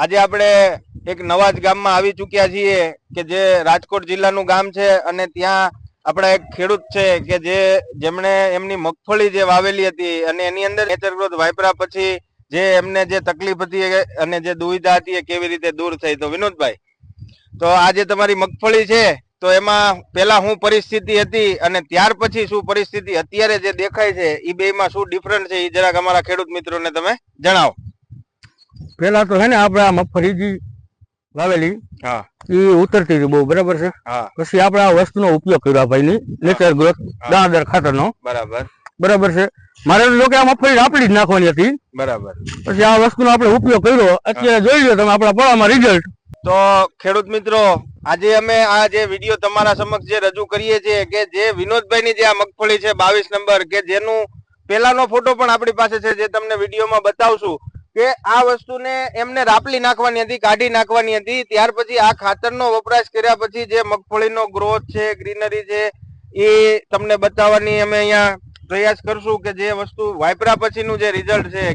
આજે આપણે એક નવા જ ગામમાં આવી ચૂક્યા છીએ કે જે રાજકોટ જિલ્લાનું ગામ છે અને ત્યાં આપણા એક ખેડૂત છે કે જે જેમણે એમની મગફળી જે વાવેલી હતી અને એની અંદર નેચર ગ્રોથ વાપરા પછી જે એમને જે તકલીફ હતી અને જે દુવિધા હતી એ કેવી રીતે દૂર થઈ. તો વિનોદભાઈ, તો આજે તમારી મગફળી છે, તો એમાં પેલા શું પરિસ્થિતિ હતી અને ત્યાર પછી શું પરિસ્થિતિ? અત્યારે જે દેખાય છે એ બેમાં શું ડિફરન્ટ છે એ જરાક અમારા ખેડૂત મિત્રોને તમે જણાવો. પેલા તો હે ને આપણે આ મગફળી વાવેલી. હા. એ ઉતરતી હતી બહુ બરાબર છે? હા. પછી આપણે આ વસ્તુનો ઉપયોગ કર્યો ભાઈ નેચર ગ્રોથ દાણાદાર ખાતરનો. બરાબર. બરાબર છે? મારે તો કે આ મગફળી આપણી જ નાખવાની હતી. બરાબર. પછી આ વસ્તુનો આપણે ઉપયોગ કર્યો. અત્યારે જોઈ લો તમે આપણા પડામાં રિઝલ્ટ તો ખેડૂત મિત્રો આજે અમે આ જે વીડિયો તમારા સમક્ષ જે રજૂ કરીએ છીએ કે જે વિનોદભાઈની જે આ મગફળી છે બાવીસ નંબર કે જેનું પેલાનો ફોટો પણ આપણી પાસે છે જે તમને વિડીયોમાં બતાવશું. કે આ વસ્તુને એમને રાપલી નાખવાની હતી, કાઢી નાખવાની હતી. ત્યાર પછી આ ખાતરનો વપરાશ કર્યા પછી જે મગફળીનો ગ્રોથ છે ગ્રીનરી છે, એ તમને બતાવવાની અમે અહીંયા પ્રયાસ કરશું કે જે વસ્તુ વાપરા પછીનું જે રિઝલ્ટ છે